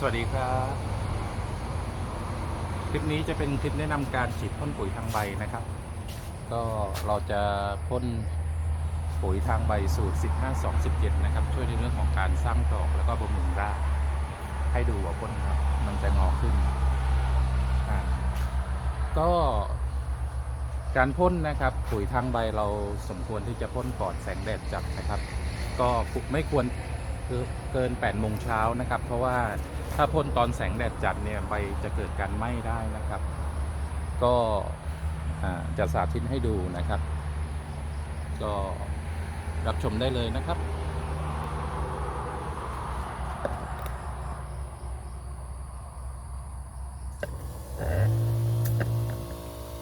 สวัสดีครับ คลิปนี้จะเป็นคลิปแนะนำการฉีดพ่นปุ๋ยทางใบนะครับ ก็เราจะพ่นปุ๋ยทางใบสูตร 15 2 17 นะครับ ช่วยในเรื่องของการสร้างดอกแล้วก็บำรุงรากให้ดูว่าพ่นครับ มันจะงอขึ้น ก็การพ่นนะครับ ปุ๋ยทางใบเราสมควรที่จะพ่นก่อนแสงแดดจัดนะครับ ก็ไม่ควรคือเกิน8โมงเช้านะครับ เพราะว่า ถ้าพ่นตอนแสงแดดจัดเนี่ยใบจะเกิดการไหม้ได้นะครับ ก็จะสาธิตให้ดูนะครับ ก็รับชมได้เลยนะครับ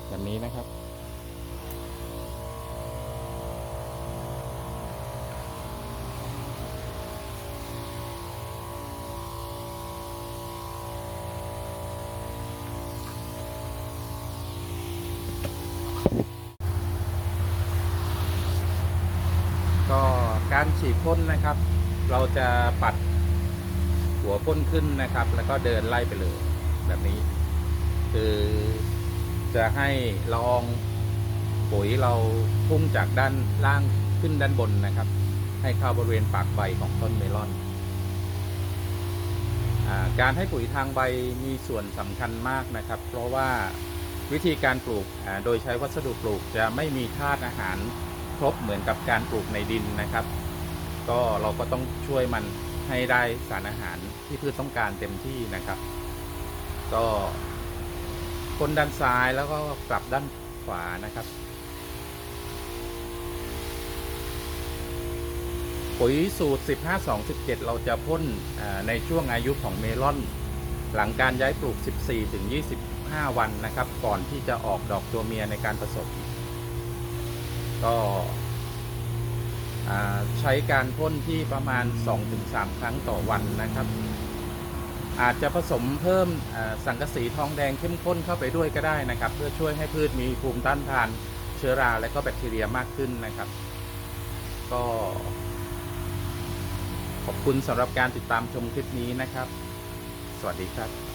แบบนี้นะครับ การฉีดพ่นนะครับ เราจะปัดหัวพ่นขึ้นนะครับ แล้วก็เดินไล่ไปเลยแบบนี้ คือจะให้ละอองปุ๋ยเราพุ่งจากด้านล่างขึ้นด้านบนนะครับ ให้เข้าบริเวณปากใบของต้นเมลอนอการให้ปุ๋ยทางใบมีส่วนสำคัญมากนะครับ เพราะว่าวิธีการปลูกโดยใช้วัสดุปลูกจะไม่มีธาตุอาหารครบเหมือนกับการปลูกในดินนะครับ ก็เราก็ต้องช่วยมันให้ได้สารอาหารที่พืชต้องการเต็มที่นะครับ ก็คนด้านซ้ายแล้วก็กลับด้านขวานะครับปุ๋ยสูตร 15 2 17 เราจะพ่นในช่วงอายุของเมลอน หลังการย้ายปลูก 14 ถึง 25 วันนะครับ ก่อนที่จะออกดอกตัวเมียในการผสมก็ ใช้การพ่นที่ประมาณ 2-3 ครั้งต่อวันนะครับ อาจจะผสมเพิ่มสังกะสีทองแดงเข้มข้นเข้าไปด้วยก็ได้นะครับ เพื่อช่วยให้พืชมีภูมิต้านทานเชื้อราและก็แบคทีเรียมากขึ้นนะครับ ก็ขอบคุณสำหรับการติดตามชมคลิปนี้นะครับ สวัสดีครับ